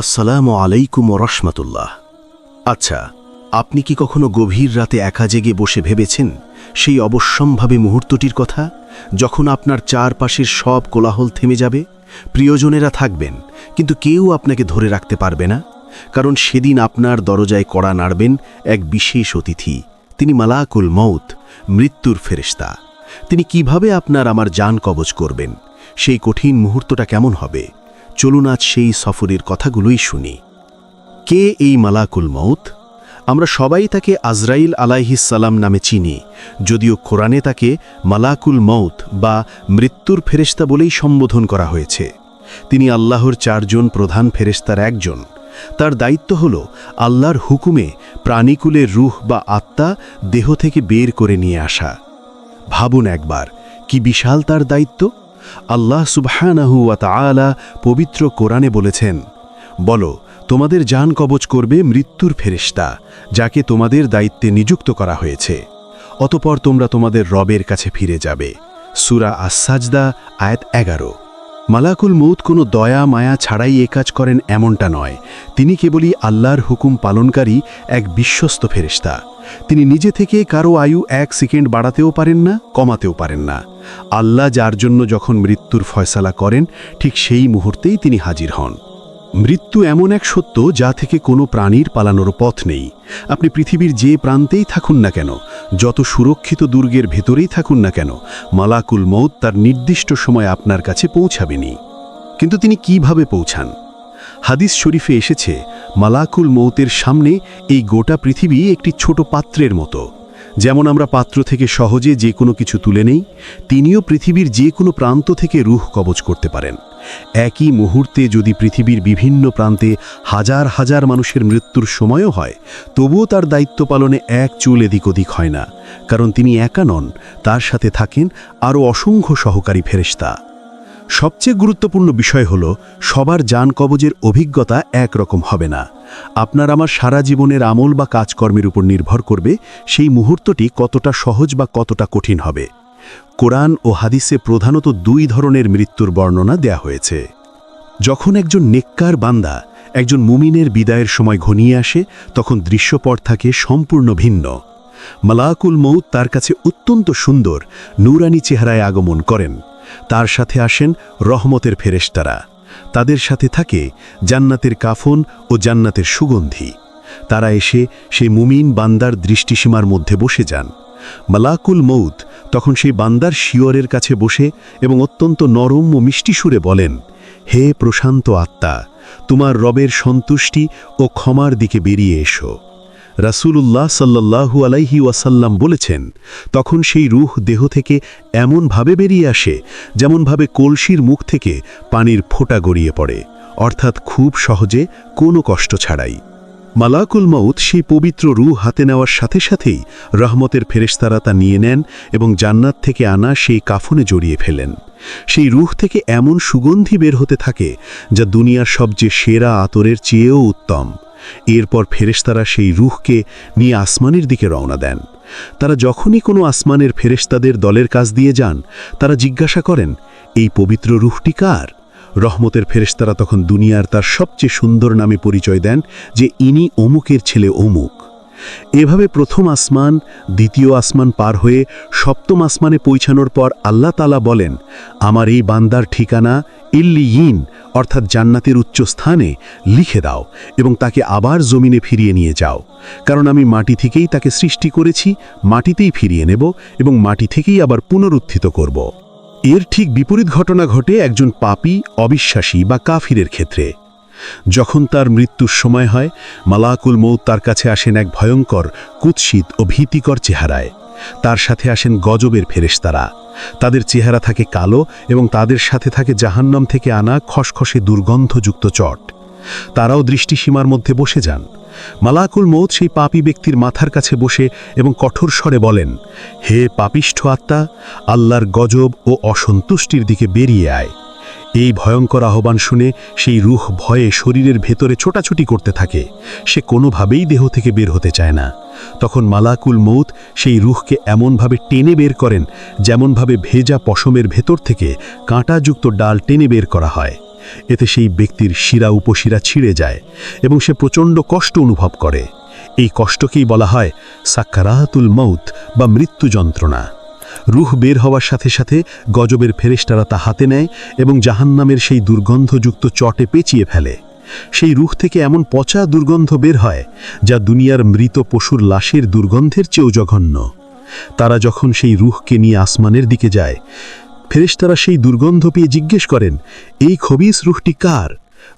আসসালামু আলাইকুম রহমতুল্লাহ। আচ্ছা আপনি কি কখনো গভীর রাতে একা জেগে বসে ভেবেছেন সেই অবশ্যম্ভাবে মুহূর্তটির কথা, যখন আপনার চারপাশের সব কোলাহল থেমে যাবে? প্রিয়জনেরা থাকবেন, কিন্তু কেউ আপনাকে ধরে রাখতে পারবে না, কারণ সেদিন আপনার দরজায় কড়া নাড়বেন এক বিশেষ অতিথি। তিনি মালাকুল মৌত মৃত্যুর ফেরেশতা। তিনি কীভাবে আপনার আমার যান কবজ করবেন? সেই কঠিন মুহূর্তটা কেমন হবে? চলুন আজ সেই সফরের কথাগুলোই শুনি। কে এই মালাকুল মৌত আমরা সবাই তাকে আজরাইল আলাইহিসাল্লাম নামে চিনি, যদিও কোরআনে তাকে মালাকুল মৌত বা মৃত্যুর ফেরেশতা বলেই সম্বোধন করা হয়েছে। তিনি আল্লাহর চারজন প্রধান ফেরেশতার একজন। তার দায়িত্ব হল আল্লাহর হুকুমে প্রাণীকুলের রুহ বা আত্মা দেহ থেকে বের করে নিয়ে আসা। ভাবুন একবার, কি বিশাল তার দায়িত্ব? আল্লাহ সুবহানাহু ওয়া তাআলা পবিত্র কোরআনে বলেছেন, বলো, তোমাদের জান কবচ করবে মৃত্যুর ফেরেশতা, যাকে তোমাদের দায়িত্বে নিযুক্ত করা হয়েছে। অতপর তোমরা তোমাদের রবের কাছে ফিরে যাবে। সুরা আসাজদা আয়াত এগারো। মালাকুল মৌত কোনো দয়া, মায়া ছাড়াই এ কাজ করেন এমনটা নয়। তিনি কেবলই আল্লাহর হুকুম পালনকারী এক বিশ্বস্ত ফেরেশতা। তিনি নিজে থেকে কারও আয়ু এক সেকেন্ড বাড়াতেও পারেন না, কমাতেও পারেন না। আল্লাহ যার জন্য যখন মৃত্যুর ফয়সালা করেন, ঠিক সেই মুহূর্তেই তিনি হাজির হন। মৃত্যু এমন এক সত্য যা থেকে কোনো প্রাণীর পালানোর পথ নেই। আপনি পৃথিবীর যে প্রান্তেই থাকুন না কেন যত সুরক্ষিত দুর্গের ভেতরেই থাকুন না কেন, মালাকুল মৌত তার নির্দিষ্ট সময় আপনার কাছে পৌঁছাবেনি কিন্তু তিনি কীভাবে পৌঁছান? হাদিস শরীফে এসেছে, মালাকুল মৌতের সামনে এই গোটা পৃথিবী একটি ছোট পাত্রের মতো। যেমন আমরা পাত্র থেকে সহজে যে কোনো কিছু তুলে নেই, তিনিও পৃথিবীর যে কোনো প্রান্ত থেকে রুহ কবচ করতে পারেন। একই মুহূর্তে যদি পৃথিবীর বিভিন্ন প্রান্তে হাজার হাজার মানুষের মৃত্যুর সময়ও হয়, তবুও তার দায়িত্ব পালনে এক চুল এদিক ওদিক হয় না, কারণ তিনি একা নন, তার সাথে থাকেন আরও অসংখ্য সহকারী ফেরেশতা। সবচেয়ে গুরুত্বপূর্ণ বিষয় হল, সবার যান কবজের অভিজ্ঞতা একরকম হবে না। আপনার আমার সারা জীবনের আমল বা কাজকর্মের উপর নির্ভর করবে সেই মুহূর্তটি কতটা সহজ বা কতটা কঠিন হবে। কোরআন ও হাদিসে প্রধানত দুই ধরনের মৃত্যুর বর্ণনা দেয়া হয়েছে। যখন একজন নেককার বান্দা একজন মুমিনের বিদায়ের সময় ঘনিয়ে আসে, তখন দৃশ্যপট থাকে সম্পূর্ণ ভিন্ন। মালাকুল মৌত তার কাছে অত্যন্ত সুন্দর, নূরানি চেহারায় আগমন করেন। তার সাথে আসেন রহমতের ফেরেশতারা। তাদের সাথে থাকে জান্নাতের কাফন ও জান্নাতের সুগন্ধি। তারা এসে সেই মুমিন বান্দার দৃষ্টিসীমার মধ্যে বসে যান। মালাকুল মৌত তখন সেই বান্দার শিয়রের কাছে বসে এবং অত্যন্ত নরম ও মিষ্টি সুরে বলেন, হে প্রশান্ত আত্মা, তোমার রবের সন্তুষ্টি ও ক্ষমার দিকে বেরিয়ে এসো। রাসূলুল্লাহ সাল্লাল্লাহু আলাইহি ওয়াসাল্লাম বলেছেন, তখন সেই রুহ দেহ থেকে এমনভাবে বেরিয়ে আসে যেমনভাবে কলসির মুখ থেকে পানির ফোঁটা গড়িয়ে পড়ে, অর্থাৎ খুব সহজে কোনো কষ্ট ছাড়াই। মালাকুল মৌত সেই পবিত্র রুহ হাতে নেওয়ার সাথে সাথেই রহমতের ফেরেশতারা তা নিয়ে নেন এবং জান্নাত থেকে আনা সেই কাফনে জড়িয়ে ফেলেন। সেই রুহ থেকে এমন সুগন্ধি বের হতে থাকে যা দুনিয়ার সবচেয়ে সেরা আতরের চেয়েও উত্তম। এরপর ফেরেশতারা সেই রুহকে নিয়ে আসমানের দিকে রওনা দেন। তারা যখনই কোনো আসমানের ফেরেশতাদের দলের কাজ দিয়ে যান, তারা জিজ্ঞাসা করেন, এই পবিত্র রুহটি কার? রহমতের ফেরেশতারা তখন দুনিয়ার তার সবচেয়ে সুন্দর নামে পরিচয় দেন যে ইনি অমুকের ছেলে অমুক। এভাবে প্রথম আসমান, দ্বিতীয় আসমান পার হয়ে সপ্তম আসমানে পৌঁছানোর পর আল্লাহ তালা বলেন, আমার এই বান্দার ঠিকানা ইল্লিয়িন, অর্থাৎ জান্নাতের উচ্চ স্থানে লিখে দাও এবং তাকে আবার জমিনে ফিরিয়ে নিয়ে যাও। কারণ আমি মাটি থেকেই তাকে সৃষ্টি করেছি, মাটিতেই ফিরিয়ে নেব এবং মাটি থেকেই আবার পুনরুত্থিত করব। এর ঠিক বিপরীত ঘটনা ঘটে একজন পাপী, অবিশ্বাসী বা কাফিরের ক্ষেত্রে। যখন তার মৃত্যুর সময় হয়, মালাকুল মৌত তার কাছে আসেন এক ভয়ঙ্কর, কুৎসিত ও ভীতিকর চেহারায়। তার সাথে আসেন গজবের ফেরেশতারা। তাদের চেহারা থাকে কালো এবং তাদের সাথে থাকে জাহান্নাম থেকে আনা খসখসে দুর্গন্ধযুক্ত চট। তারাও দৃষ্টিসীমার মধ্যে বসে যান। মালাকুল মৌত সেই পাপী ব্যক্তির মাথার কাছে বসে এবং কঠোর স্বরে বলেন, হে পাপিষ্ঠ আত্মা, আল্লাহর গজব ও অসন্তুষ্টির দিকে বেরিয়ে আয়। এই ভয়ঙ্কর আহ্বান শুনে সেই রুহ ভয়ে শরীরের ভেতরে ছোটাছুটি করতে থাকে। সে কোনোভাবেই দেহ থেকে বের হতে চায় না। তখন মালাকুল মৌত সেই রুহকে এমনভাবে টেনে বের করেন, যেমনভাবে ভেজা পশমের ভেতর থেকে কাঁটাযুক্ত ডাল টেনে বের করা হয়। এতে সেই ব্যক্তির শিরা উপশিরা ছিঁড়ে যায় এবং সে প্রচণ্ড কষ্ট অনুভব করে। এই কষ্টকেই বলা হয় সাক্কারাতুল মৌত বা মৃত্যু যন্ত্রণা। রুহ বের হওয়ার সাথে সাথে গজবের ফেরেশতারা তা হাতে নেয় এবং জাহান্নামের সেই দুর্গন্ধযুক্ত চটে পেঁচিয়ে ফেলে। সেই রুখ থেকে এমন পচা দুর্গন্ধ বের হয়, যা দুনিয়ার মৃত পশুর লাশের দুর্গন্ধের চেয়েও জঘন্য। তারা যখন সেই রুহকে নিয়ে আসমানের দিকে যায়, ফেরেশতারা সেই দুর্গন্ধ পেয়ে জিজ্ঞেস করেন, এই খবিস রুহটি কার?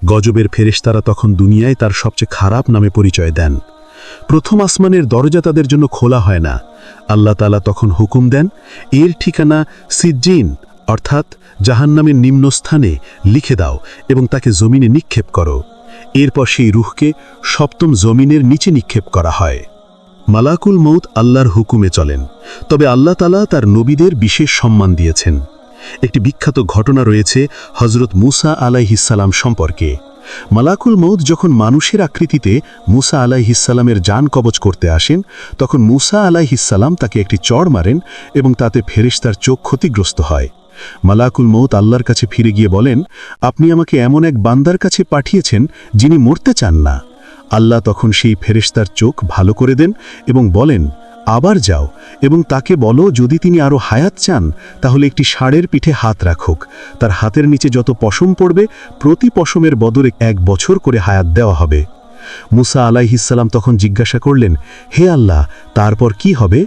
গজবের ফেরেশতারা তখন দুনিয়ায় তার সবচেয়ে খারাপ নামে পরিচয় দেন। প্রথম আসমানের দরজা তাদের জন্য খোলা হয় না। আল্লাহ তালা তখন হুকুম দেন, এর ঠিকানা সিজ্জিন, অর্থাৎ জাহান্নামের নিম্নস্থানে লিখে দাও এবং তাকে জমিনে নিক্ষেপ করো। এরপর সেই রুহকে সপ্তম জমিনের নিচে নিক্ষেপ করা হয়। মালাকুল মৌত আল্লাহর হুকুমে চলেন, তবে আল্লাহ তালা তার নবীদের বিশেষ সম্মান দিয়েছেন। একটি বিখ্যাত ঘটনা রয়েছে হজরত মুসা আলাইহিসাল্লাম সম্পর্কে। মালাকুল মৌদ যখন মানুষের আকৃতিতে মুসা আলাইহিসাল্লামের যান কবচ করতে আসেন, তখন মুসা আলাইহিসাল্লাম তাকে একটি চড় মারেন এবং তাতে ফেরিস্তার চোখ ক্ষতিগ্রস্ত হয়। মালাকুল মৌত আল্লাহর কাছে ফিরে গিয়ে বলেন, আপনি আমাকে এমন এক বান্দার কাছে পাঠিয়েছেন যিনি মরতে চান না। আল্লাহ তখন সেই ফেরেশতার চোখ ভালো করে দেন এবং বলেন, আবার যাও এবং তাকে বলো, যদি তিনি আরও হায়াত চান, তাহলে একটি ষাঁড়ের পিঠে হাত রাখুক। তার হাতের নিচে যত পশম পড়বে, প্রতি পশমের বদলে এক বছর করে হায়াত দেওয়া হবে। মুসা আলাইহিসাল্লাম তখন জিজ্ঞাসা করলেন, হে আল্লাহ, তারপর কি হবে?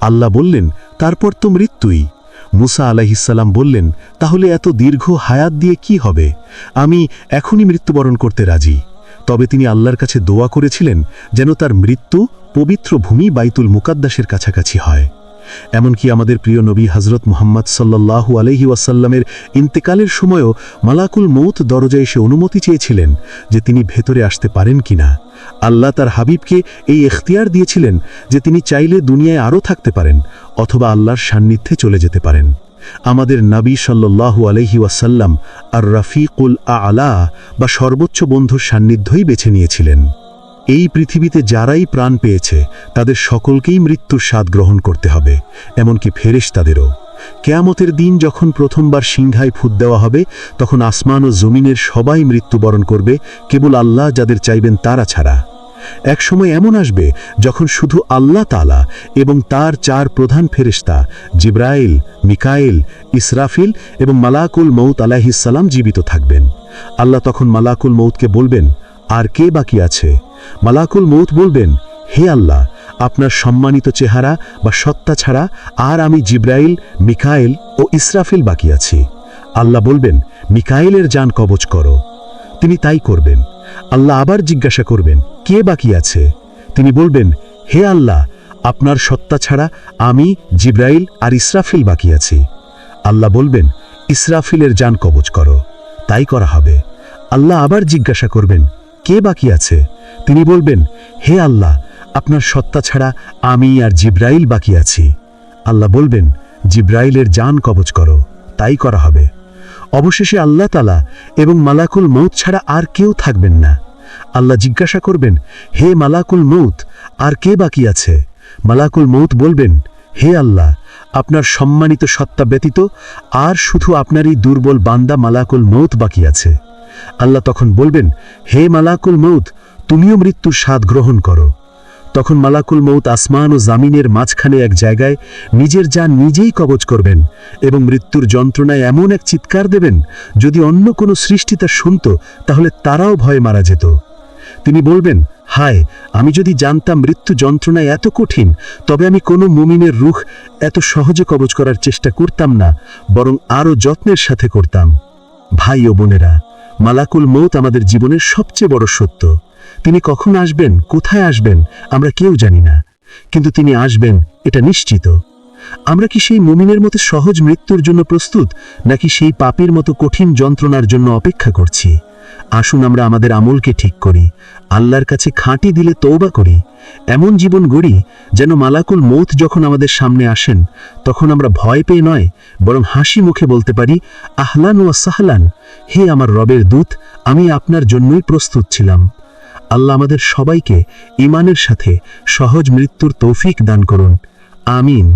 আল্লাহ বললেন, তারপর তো মৃত্যুই। মুসা আলাইহিসাল্লাম বললেন, তাহলে এত দীর্ঘ হায়াত দিয়ে কি হবে? আমি এখনই মৃত্যুবরণ করতে রাজি। তবে তিনি আল্লাহর কাছে দোয়া করেছিলেন যেন তার মৃত্যু পবিত্র ভূমি বাইতুল মুকাদ্দাসের কাছাকাছি হয়। এমনকি আমাদের প্রিয় নবী হজরত মোহাম্মদ সাল্লাহু আলহি ওয়াসাল্লামের ইন্তেকালের সময়ও মালাকুল মৌত দরজায় এসে অনুমতি চেয়েছিলেন যে তিনি ভেতরে আসতে পারেন কিনা। আল্লাহ তার হাবিবকে এই এখতিয়ার দিয়েছিলেন যে তিনি চাইলে দুনিয়ায় আরও থাকতে পারেন অথবা আল্লাহর সান্নিধ্যে চলে যেতে পারেন। আমাদের নাবী সাল্লাল্লাহু আলহি ওয়াসাল্লাম আর রফিকুল আলা বা সর্বোচ্চ বন্ধুর সান্নিধ্যই বেছে নিয়েছিলেন। এই পৃথিবীতে যারাই প্রাণ পেয়েছে, তাদের সকলকেই মৃত্যুর স্বাদ গ্রহণ করতে হবে, এমনকি ফেরেশ তাদেরও। কেয়ামতের দিন যখন প্রথমবার সিংহায় ফুট দেওয়া হবে, তখন আসমান ও জমিনের সবাই মৃত্যুবরণ করবে, কেবল আল্লাহ যাদের চাইবেন তারা ছাড়া। এক সময় এমন আসবে, যখন শুধু আল্লাহ তালা এবং তার চার প্রধান ফেরেশতা, জিব্রাইল, মিকাইল, ইসরাফিল এবং মালাকুল মৌত আলাহিসাল্লাম জীবিত থাকবেন। আল্লাহ তখন মালাকুল মৌতকে বলবেন, আর কে বাকি আছে? মালাকুল মৌত বলবেন, হে আল্লাহ, আপনার সম্মানিত চেহারা বা সত্তা ছাড়া আর আমি জিব্রাইল, মিকাইল ও ইসরাফিল বাকি আছি। আল্লাহ বলবেন, মিকাইলের যান কবচ করো। তিনি তাই করবেন। আল্লাহ আবার জিজ্ঞাসা করবেন, কে বাকি আছে? তিনি বলবেন, হে আল্লাহ, আপনার সত্তা ছাড়া আমি, জিব্রাইল আর ইসরাফিল বাকি আছি। আল্লাহ বলবেন, ইসরাফিলের যান কবচ করো, তাই করা হবে। আল্লাহ আবার জিজ্ঞাসা করবেন, কে বাকি আছে? তিনি বলবেন, হে আল্লাহ, আপনার সত্তা ছাড়া আমি আর জিব্রাইল বাকি আছি। আল্লাহ বলবেন, জিব্রাইলের যান কবচ করো, তাই করা হবে। অবশেষে আল্লাহ তালা এবং মালাকুল মৌত ছাড়া আর কেউ থাকবেন না। আল্লাহ জিজ্ঞাসা করবেন, হে মালাকুল মৌত আর কে বাকি আছে? মালাকুল মৌত বলবেন, হে আল্লাহ, আপনার সম্মানিত সত্তা ব্যতীত আর শুধু আপনারই দুর্বল বান্দা মালাকুল মৌত বাকি আছে। আল্লাহ তখন বলবেন, হে মালাকুল মৌত তুমিও মৃত্যুর স্বাদ গ্রহণ করো। তখন মালাকুল মৌত আসমান ও জামিনের মাঝখানে এক জায়গায় নিজের যান নিজেই কবচ করবেন এবং মৃত্যুর যন্ত্রণায় এমন এক চিৎকার দেবেন, যদি অন্য কোনো সৃষ্টি তা শুনত, তাহলে তারাও ভয়ে মারা যেত। তিনি বলবেন, হায়, আমি যদি জানতাম মৃত্যু যন্ত্রণায় এত কঠিন, তবে আমি কোনো মুমিনের রুখ এত সহজে কবচ করার চেষ্টা করতাম না, বরং আরও যত্নের সাথে করতাম। ভাই ও বোনেরা, মালাকুল মৌত আমাদের জীবনের সবচেয়ে বড় সত্য। তিনি কখন আসবেন, কোথায় আসবেন, আমরা কেউ জানি না। কিন্তু তিনি আসবেন, এটা নিশ্চিত। আমরা কি সেই মুমিনের মতো সহজ মৃত্যুর জন্য প্রস্তুত, নাকি সেই পাপের মতো কঠিন যন্ত্রণার জন্য অপেক্ষা করছি? আসুন আমরা আমাদের আমলকে ঠিক করি, আল্লাহর কাছে খাঁটি দিলে তৌবা করি। এমন জীবন গড়ি, যেন মালাকুল মৌত যখন আমাদের সামনে আসেন, তখন আমরা ভয় পেয়ে নয়, বরং হাসি মুখে বলতে পারি, আহলান ও সাহলান, হে আমার রবের দূত, আমি আপনার জন্যই প্রস্তুত ছিলাম। আল্লাহ আমাদের সবাইকে ইমানের সাথে সহজ মৃত্যুর তৌফিক দান করুন। আমিন।